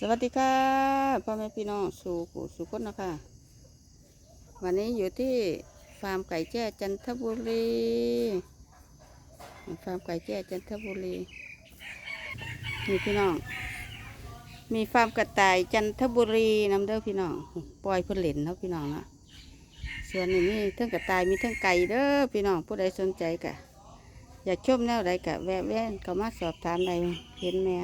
สวัสดีค่ะพ่อแม่พี่น้องสู่ผู้สู่คนนะคะวันนี้อยู่ที่ฟาร์มไก่แจ้จันทบุรีฟาร์มไก่แจ้จันทบุรีนี่พี่น้องมีฟาร์มกระต่ายจันทบุรีนำเด้อพี่น้องปล่อยเพิ่นเหล่นเนาะพี่น้องเนาะส่วนนี้มีทั้งกระต่ายมีทั้งไก่เด้อพี่น้องผู้ใดสนใจกะอยากชมแนวใดกะแวะแว่นก็มาสอบถามใดเห็นแม่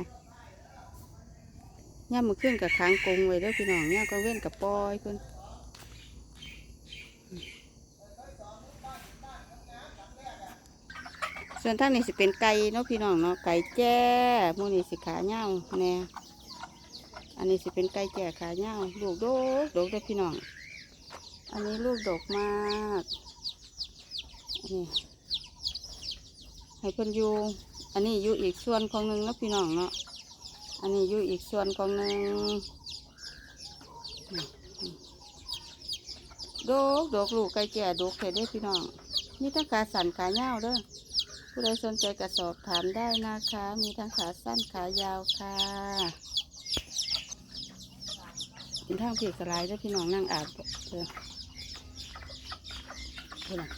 ย่ามมือขึ้นกับค้างกงไว้เด้อพี่น้องย่ามก็เว้นกับปอยเพิ่นส่วนท่างนี้สิเป็นไก่เนาะพี่น้องเนาะไก่แจ้มูนี่สิขาเน่าวแน่อันนี้สิเป็นไก่แจ้ขาเน่าวลูกโดกโดกเด้พี่น้อง อันนี้ลูกดกมากนนี้ให้เพิ่นอยู่อันนี้อยู่อีกส่วนของหนึ่งเนาะพี่น้องเนาะ อันนี้อยู่อีกส่วนของหนึ่งดกดกลูกไก่แก่ดกเห็ดได้พี่น้องมีทั้งขาสั้นขาเงาเด้อผู้ใดสนใจก็สอบถามได้นะคะ มีทั้งขาสั้นขายาวค่ะเป็นทางผีกระไรเด้อพี่น้องนั่งอาบเด้อพี่น้อง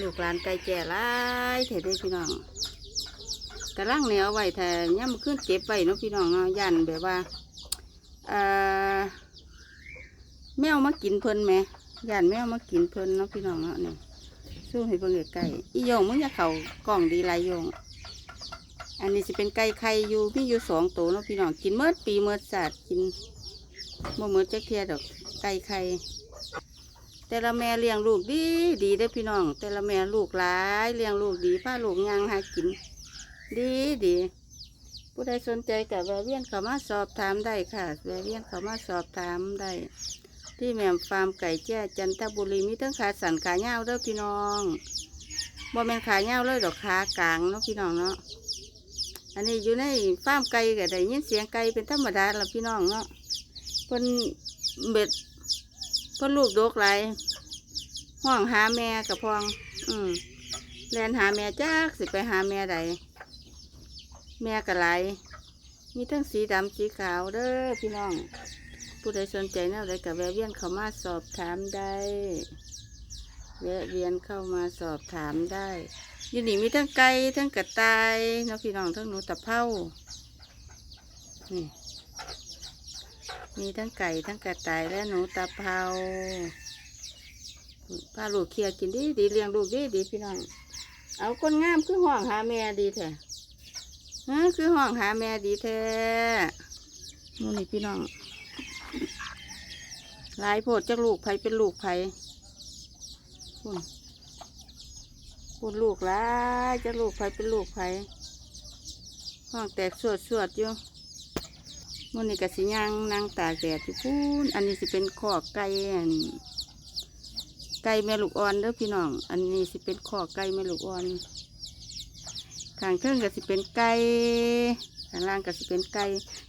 ลูกหลานไก่แก่หลายเถิดเด้พี่น้อง กระลังแนวไว้แต่ย่ำขึ้นเก็บไว้เนาะพี่น้องเนาะยันแบบว่าเอ่อแมวมากินเพลินไหมยันแมวมากินเพลินเนาะพี่น้องเนาะนี่สู้ให้เบิ่งใกล้ๆอีโยงมึงอย่าเขากล่องดีไรโยง อันนี้สิเป็นไก่ไข่อยู่มีอยู่สองตัวเนาะพี่น้องกินเมื่อปีเมื่อศาสตร์กินบ่เมื่อจักเทียดอกไก่ไข่แต่ละแม่เลี้ยงลูกดีดีเด้พี่น้อง แต่ละแม่ลูกหลายเลี้ยงลูกดีพาลูกยางหากิน ดีดีผู้ใดสนใจกับแวะเวียนเขามาสอบถามได้ค่ะ แวะเวียนเขามาสอบถามได้ ที่แม่มฟาร์มไก่แจ้จันทบุรีมีทั้งขาสันขาเงาเด้อพี่น้องบ่แม่นขาเงาเลยดอกขากลางเนาะพี่น้องเนาะอันนี้อยู่ในฟาร์มไก่ก็ได้ยินเสียงไก่เป็นธรรมดาละพี่น้องเนาะเพิ่นเบ็ดเพิ่นลูกดกหลห้องหาแม่กับพอง อืมแลนหาแม่จักสิไปหาแม่ใด แม่กะไหลมีทั้งสีดำสีขาวเด้อพี่น้อง ผู้ใดสนใจแนวใดกับแวะเวียนเข้ามาสอบถามได้แวะเวียนเข้ามาสอบถามได้ยินดีมีทั้งไก่ทั้งกระต่ายเนาะพี่น้องทั้งหนูตะเภานี่มีทั้งไก่ทั้งกระต่ายและหนูตะเภาพาลูกเคลียกินดีดีเลี้ยงลูกดีดีพี่น้อง เอาคนงามคือห้องหาแม่ดีแท้ ฮะคือห้องหาแม่ดีแท้นู่นนี่พี่น้องหลายโพดจากลูกไผเป็นลูกไผพุ่นพุ่นลูกหลายจากลูกไผเป็นลูกไผห้องแตกสวดสวดอยู่มันนี่กะสิย่างนางตากแดดอยู่พูนอันนี้สิเป็นขอกไก่อันไก่แม่ลูกอ่อนเด้อพี่น้อง อันนี้สิเป็นขอกไก่แม่ลูกอ่อน ข้างเทิงก็สิเป็นไก่ข้างล่างก็สิเป็นไก่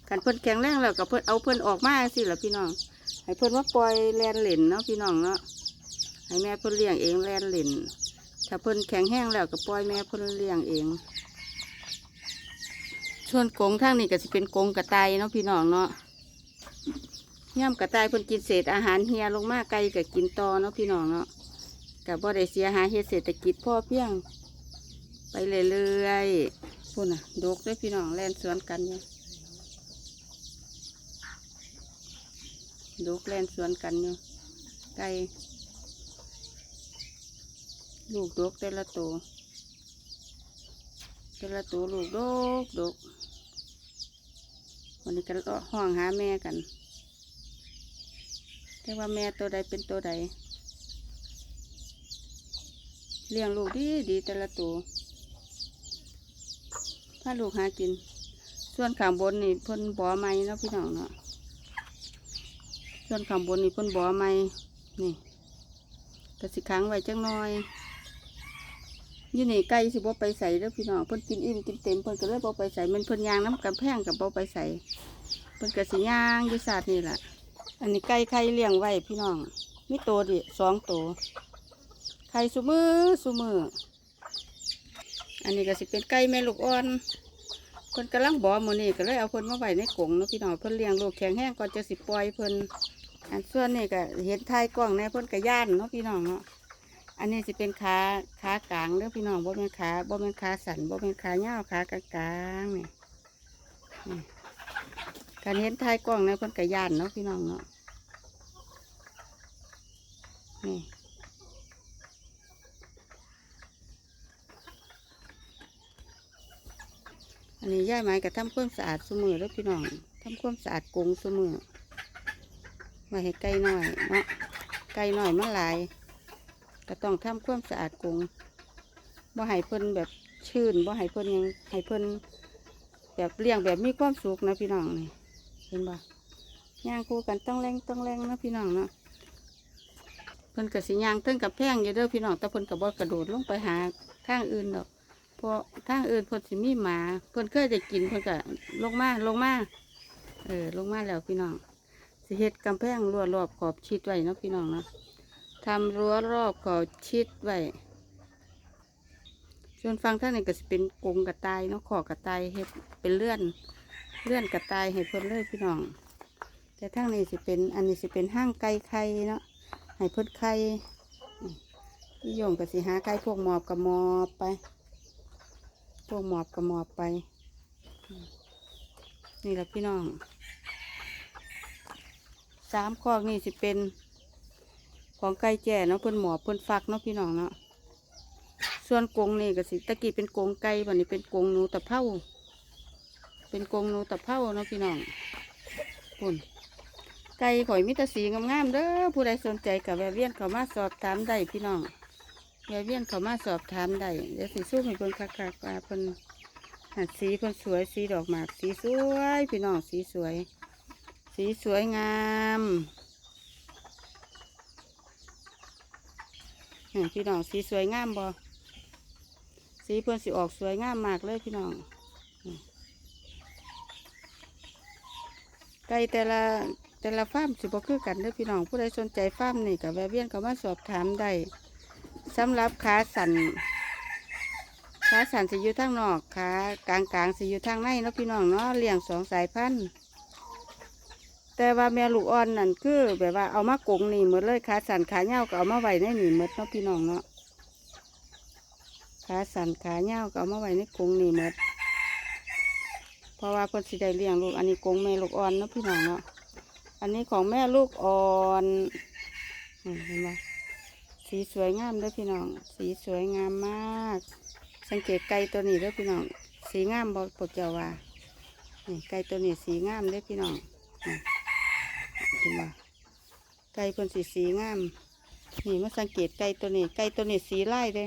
กันเพิ่นแข็งแรงแล้วก็เพิ่นเอาเพิ่นออกมาสิล่ะพี่น้อง ให้เพิ่นว่าปล่อยแลนเหล่นเนาะพี่น้องเนาะ ให้แม่เพิ่นเลี้ยงเองแลนเหล่นถ้าเพิ่นแข็งแห้งแล้วก็ปล่อยแม่เพิ่นเลี้ยงเอง ส่วนกงทางนี้ก็สิเป็นกงกระต่ายเนาะพี่น้องเนาะย่ำกระต่ายเพิ่นกินเศษอาหารเฮียลงมาไก่ก็กินต่อเนาะพี่น้องเนาะกับบ่ได้เสียหายเฮ็ดเศรษฐกิจพ่อเพียง ไปเรื่อยๆพูดน่ะดกด้วยพี่น้องแล่นสวนกันอยู่ดกแล่นสวนกันอยู่ไก่ลูกดกแต่ละตัวแต่ละตัวลูกดกดกวันนี้กันก็ห้องหาแม่กัน แต่ว่าแม่ตัวใดเป็นตัวใด เลี้ยงลูกดีดีแต่ละตัว ถ้าลูกหากิน ส่วนข้างบนนี่เพ่นบ่อไม้เนาะพี่น้องเนาะส่วนข้างบนนี่เพ่นบ่อไม้นี่ก็สิค้างไว้จังน้อยอยี่นี่ไก่สิบ่ไปใส่แล้วพี่น้องเพิ่นกินอิ่มกินเต็มเพิ่นก็เลยบ่ไปใส่มันเพิ่นยางน้ำกำแพงกับบ่ไปใส่เพิ่นก็สิย่างอยู่ศาสตร์นี่แหละอันนี้ไก่ไข่เลี้ยงไว้พี่น้องมีโตดิสองโตวไข่สุมือสุมือ อันนี้ก็สิเป็นไก่แม่ลูกอ่อนเพิ่นกำลังบ่มื้อนี้ก็เลยเอาเพิ่นมาไว้ในกรงเนาะพี่น้องเพิ่นเลี้ยงลูกแข็งแห้งก่อนจะสิปล่อยเพิ่นอันส่วนนี้ก็เห็นท้ายกล้องในเพิ่นก็ย่านเนาะพี่น้องเนาะอันนี้สิเป็นขาขากลางเด้อพี่น้องบ่แม่นขาบ่แม่นขาสันบ่แม่นขายาวขากลางๆนี่นี่การเห็นท้ายกล้องในเพิ่นก็ย่านเนาะพี่น้องเนาะนี่ อันนี้ย่าไม้ก็ทำความสะอาดสมือแล้วพี่น้องทำความสะอาดกรงสมือมาให้ไก่น้อยเนาะไก่น้อยมันหลาย ก็ต้องทำความสะอาดกรงบ่ให้เพิ่นแบบชื้นบ่ให้เพิ่นยังให้เพิ่นแบบเลี้ยงแบบมีความสุขนะพี่น้องนี่เห็นบ่ย่างคู่กันต้องแรงต้องแรงนะพี่น้องเนาะเพิ่นก็สิย่างเทิงกับแพงอยู่เด้อพี่น้องแต่เพิ่นก็บ่กระโดดลงไปหาทางอื่นดอก พราะทางอื่นเพิ่นสิมีหมาเพิ่นเคยได้กินเพิ่นก็ลงมาลงมาเออลงมาแล้วพี่น้องสิเฮ็ดกำแพงรั้วรอบขอบชิดไว้เนาะพี่น้องเนาะทำรั้วรอบขอบชิดไว้ส่วนฟังท่างนี้ก็สิเป็นกงกระต่ายเนาะขอกระต่ายเฮ็ดเป็นเลื่อนเลื่อนกระต่ายให้เพิ่นเลยพี่น้อง แต่ทางนี้สิเป็นอันนี้สิเป็นห้างไก่ไข่เนาะให้เพิ่นไข่นี่พี่โยงก็สิหาไก่พวกหมอบกับหมอบไป วกหมอบกับหมอบไป นี่แหละพี่น้องสามคอกนี่สิเป็น ของไก่แจ่เนาะเพิ่นหมอบเพิ่นฟักเนาะพี่น้องเนาะส่วนกงนี่ก็สิตะกี้เป็นกงไก่บัดนี้เป็นกงหนูตะเภาเป็นกงหนูตะเภาเนาะพี่น้องคุนไก่ข่อยมิตรสีงามๆเด้อผู้ใดสนใจกับแวะเวียนเขามาสอบถามได้พี่น้อง แวะเวียนเขามาสอบถามได้เดี๋ยวสีสู้ให้เพิ่นคักๆว่าเพิ่นหัดสีเพิ่นสวยสีดอกหมากสีสวยพี่น้องสีสวย สีสวยงามเห็นพี่น้องสีสวยงามบ่สีเพิ่นสิออกสวยงามมากเลยพี่น้องไก่แต่ละแต่ละฟาร์มสิบ่คือกันเด้อพี่น้องผู้ใดสนใจฟาร์มนี่ก็แวะเวียนเขามาสอบถามได้ สำหรับขาสันขาสันสิอยู่ทางนอกขากลางกลางๆสิอยู่ทางในเนาะพี่น้องเนาะเลี้ยงสองสายพันธุ์แต่ว่าแม่ลูกอ่อนนั่นคือ แบบว่าเอามากงนี่หมดเลยขาสันขาเน่าก็เอามาไว้ในนี่หมดเนาะพี่น้องเนาะขาสันขาเน่าก็เอามาไว้ในกงนี่หมดเพราะว่าเพิ่นสิได้เลี้ยงลูกอันนี้กงแม่ลูกอ่อนเนาะพี่น้องเนาะอันนี้ของแม่ลูกอ่อนเห็นไหม สีสวยงามเด้วยพี่น้อง สีสวยงามมาก สังเกตไก่ตัวนี้เด้วยพี่น้อง สีงามบอปดเจ้าว่านี่ไก่ตัวนี้สีงามเด้วยพี่น้องเห็นบ่ไก่เพิ่นสีสีงาม นี่มาสังเกตไก่ตัวนี้ ไก่ตัวนี้สีไล่เด้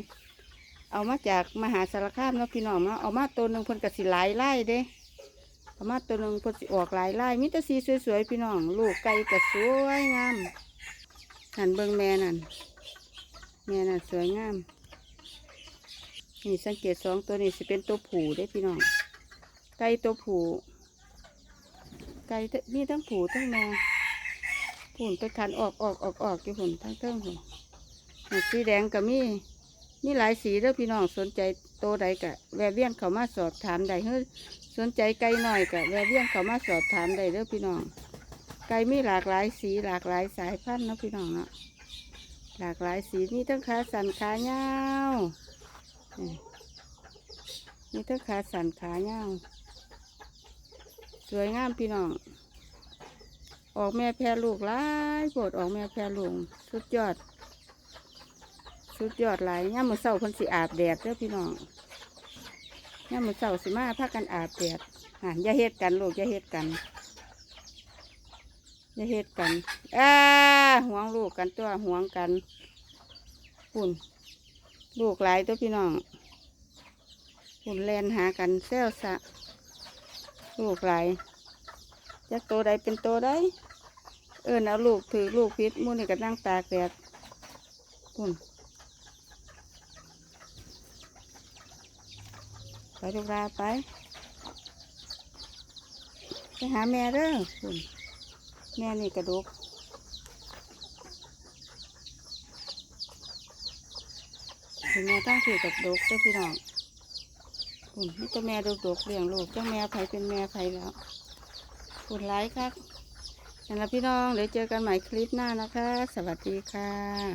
เอามาจากมหาสารคามเนาะพี่น้องเนาะเอามาตัวหนึ่งเพิ่นก็สีหลายไล่เด้เอามาตัวหนึ่งเพิ่นสิออกหลายไล่มีแต่สีสวยๆพี่น้อง ลูกไก่ก็สวยงามหันเบิ่งแม่นั่น แม่น่ะสวยงาม นี่สังเกตสองตัวนี้สิเป็นตัวผูได้พี่น้อง ไก่ตัวผู ไก่นี่ทั้งผูทั้งแม่ผุ่นไปคันออกออกออกออกอยู่หุ่นทั้งเทิงหุ่นนี่สีแดงก็มีมีหลายสีเด้อพี่น้องสนใจโตวใดกะแวะเวียนเขามาสอบถามได้เฮ้ยสนใจไก่หน่อยกะแวะเวียนเขามาสอบถามได้เด้อพี่น้อง ไก่มีหลากหลายสีหลากหลายสายพันธุ์นะพี่น้องเนาะ หลากหลายสีมีทั้งขาสันขายาวนี่มีทั้งขาสันขายาวสวยงามพี่น้อง ออกแม่แพรลูกหลายโปรดออกแม่แพรลูกสุดยอด สุดยอดหลายย่ามมือเสาคนสิอาบแดดเด้อพี่น้องย่ามมือเสาสิมาพากันอาบแดดอะอย่าเฮ็ดกันลูกอย่าเฮ็ดกัน อย่าเฮ็ดกันอ้าห่วงลูกกันตัวห่วงกันปุ่น ลูกหลายตัวพี่น้องปุ่นแลนหากันเซลสะ ลูกหลายจักตัวใดเป็นโตัวใดเอิญเอาลูกถือลูกพิษมูนี่ก็นั่งตากแดดปุ่นไปลูกลาไป ไปหาแม่เด้อปุ่น แม่นี่กระดูกถึงแม่ตั้งถือกับดกเด้อพี่น้องคุณนี่จะแม่ดกๆเลี้ยงลูกจ้าแม่ไผเป็นแม่ไผแล้วคุณไลค์ครับสำหรับพี่น้องเดี๋ยวเจอกันใหม่คลิปหน้านะคะ สวัสดีค่ะ